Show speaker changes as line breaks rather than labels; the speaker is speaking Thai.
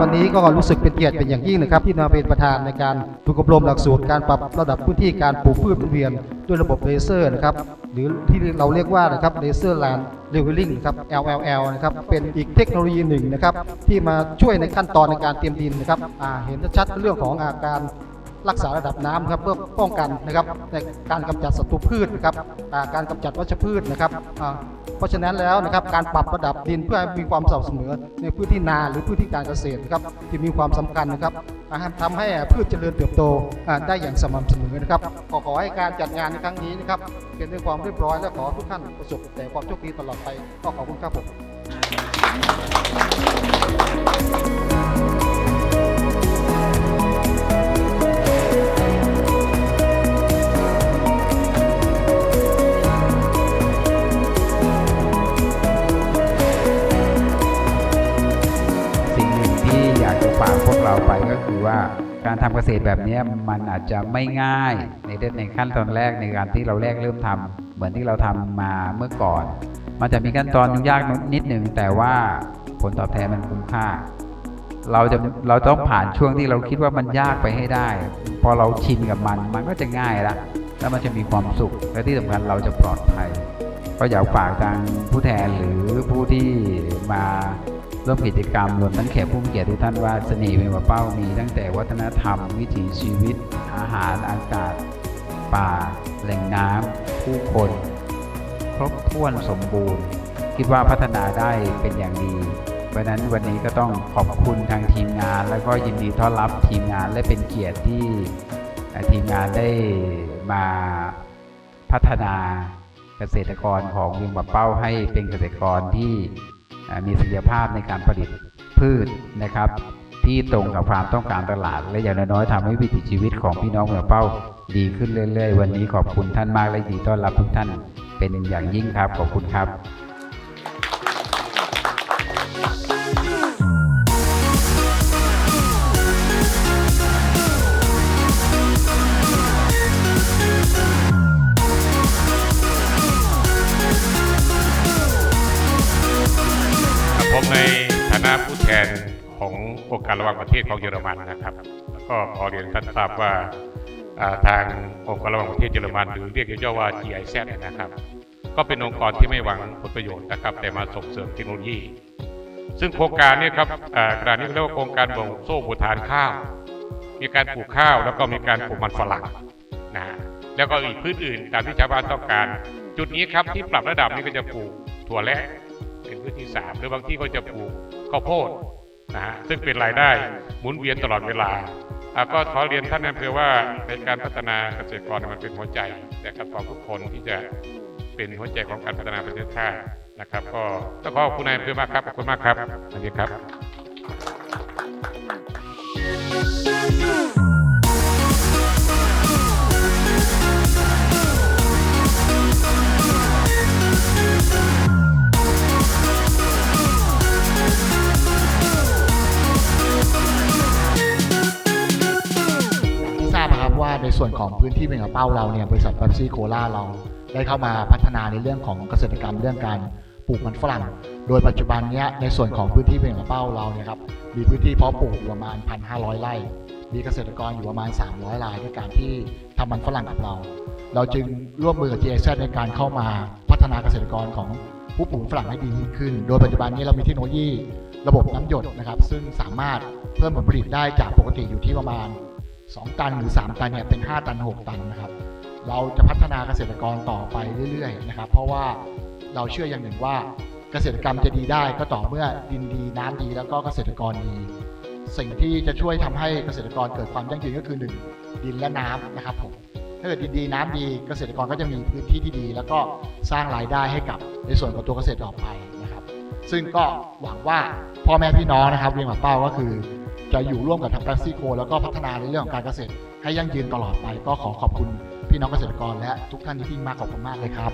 วันนี้ก็รู้สึกเป็นเกียรติเป็นอย่างยิ่งนะครับที่มาเป็นประธานในการฝึกอบรมหลักสูตรการปรับระดับพื้นที่การปลูกพืชหมุนเวียนด้วยระบบเลเซอร์นะครับหรือที่เราเรียกว่านะครับเลเซอร์แลนด์เลเวลลิ่งครับ LLL นะครับเป็นอีกเทคโนโลยีหนึ่งนะครับที่มาช่วยในขั้นตอนในการเตรียมดินนะครับเห็นชัดเรื่องของอาการ รักษาระดับน้ำครับเพื่อป้องกันนะครับในการกำจัดศัตรูพืชนะครับการกำจัดวัชพืชนะครับเพราะฉะนั้นแล้วนะครับการปรับระดับดินเพื่อให้มีความสม่ำเสมอในพื้นที่นาหรือพื้นที่การเกษตรนะครับที่มีความสำคัญนะครับทำให้พืชเจริญเติบโตได้อย่างสม่ำเสมอนะครับขอขอให้การจัดงานในครั้งนี้นะครับเป็นด้วยความเรียบร้อยและขอทุกท่านประสบแต่ความโชคดีตลอดไปก็ขอบคุณครับผม
คือว่าการทำเกษตรแบบนี้มันอาจจะไม่ง่ายในเดในขั้นตอนแรกในการที่เราแรกเริ่มทำเหมือนที่เราทำมาเมื่อก่อน มันจะมีขั้นตอนยุ่ยากนิดหนึ่งแต่ว่าผลตอบแทนมันคุ้มค่า เราจะเราต้องผ่านช่วงที่เราคิดว่ามันยากไปให้ได้ พอเราชินกับมันมันก็จะง่ายละแล้วมันจะมีความสุขและที่สำคัญเราจะปลอดภัยก็อยากฝากทางผู้แทนหรือผู้ที่มา ร่วมกิจกรรมรวมทั้งแขกผู้มีเกียรติทุกท่านว่าเสน่ห์เมวะเป้ามีตั้งแต่วัฒนธรรม วิถีชีวิต อาหารอากาศ ป่า แหล่งน้ำผู้คน ครบถ้วนสมบูรณ์ คิดว่าพัฒนาได้เป็นอย่างดีเพราะนั้นวันนี้ก็ต้องขอบคุณทางทีมงาน แล้วก็ยินดีต้อนรับทีมงานและเป็นเกียรติที่ทีมงานได้มาพัฒนาเกษตรกรของวียงบะเป้าให้เป็นเกษตรกรที่ มีศักยภาพในการผลิตพืชนะครับ ที่ตรงกับความต้องการตลาด และอย่างน้อยๆทำให้วิถีชีวิตของพี่น้องเมืองเป้าดีขึ้นเรื่อยๆ วันนี้ขอบคุณท่านมากและยินดีต้อนรับทุกท่านเป็นอย่างยิ่งครับขอบคุณครับ
แทนขององค์การระหว่างประเทศของเยอรมันนะครับแล้วก็ขอเรียนท่านทราบว่าทางองค์การระหว่างประเทศเยอรมันหรือเรียกย่อว่า GIZ นะครับ ก็เป็นองค์กรที่ไม่หวังผลประโยชน์นะครับ แต่มาส่งเสริมเทคโนโลยี ซึ่งโครงการนี้ครับขณะนี้เรียกว่าโครงการบ่งโซ่บูทานข้าว มีการปลูกข้าวแล้วก็มีการปลูกมันฝรั่งนะฮะแล้วก็อีกพืชอื่นตามที่ชาวบ้านต้องการ จุดนี้ครับที่ปรับระดับนี้ก็จะปลูกถั่วและ เป็นพื้นที่สามหรือบางที่ก็จะปลูกข้าวโพดนะฮะซึ่งเป็นรายได้หมุนเวียนตลอดเวลาก็ขอเรียนท่านนายอำเภอว่าในการพัฒนาเกษตรกรมันเป็นหัวใจและกับของทุกคนที่จะเป็นหัวใจของการพัฒนาประเทศชาตินะครับ ก็ต้องขอขอบคุณนายอำเภอมากครับขอบคุณมากครับสวัสดีครับ
ส่วนของพื้นที่เป็นกระเป้าเราเนี่ยบริษัทเบปซี่โคลาเราได้เข้ามาพัฒนาในเรื่องของเกษตรกรรมเรื่องการปลูกมันฝรั่ง โดยปัจจุบันเนี้ยในส่วนของพื้นที่เป็นกระเป้าเราเนี่ยครับมีพื้นที่เพาะปลูกอยู่ประมาณ 1,500 ไร่ มีเกษตรกรอยู่ประมาณ 300รายด้วยการที่ทำมันฝรั่งกับเรา เราจึงร่วมมือกับ GIZ ในการเข้ามาพัฒนาเกษตรกรของผู้ปลูกฝรั่งให้ดีขึ้น โดยปัจจุบันนี้เรามีเทคโนโลยีระบบน้ำหยดนะครับ ซึ่งสามารถเพิ่มผลผลิตได้จากปกติอยู่ที่ประมาณ 2 ตันหรือ 3 ตันเนี่ยเป็น 5 ตัน 6 ตันนะครับ เราจะพัฒนาเกษตรกรต่อไปเรื่อยๆนะครับ เพราะว่าเราเชื่ออย่างหนึ่งว่าเกษตรกรรมจะดีได้ก็ต่อเมื่อดินดีน้ำดีแล้วก็เกษตรกรดี สิ่งที่จะช่วยทำให้เกษตรกรเกิดความยั่งยืนก็คือหนึ่งดินและน้ำนะครับผมถ้าเกิดดินดีน้ำดีเกษตรกรก็จะมีพื้นที่ที่ดี แล้วก็สร้างรายได้ให้กับในส่วนของตัวเกษตรต่อไปนะครับ ซึ่งก็หวังว่าพ่อแม่พี่น้องนะครับเรียนหวังเป้าก็คือ จะอยู่ร่วมกับทางแป๊ซี่โคแล้วก็พัฒนาในเรื่องของการเกษตร ให้ยั่งยืนตลอดไป ก็ขอขอบคุณพี่น้องเกษตรกรและทุกท่านที่ที่มาขอบคุณมากเลยครับ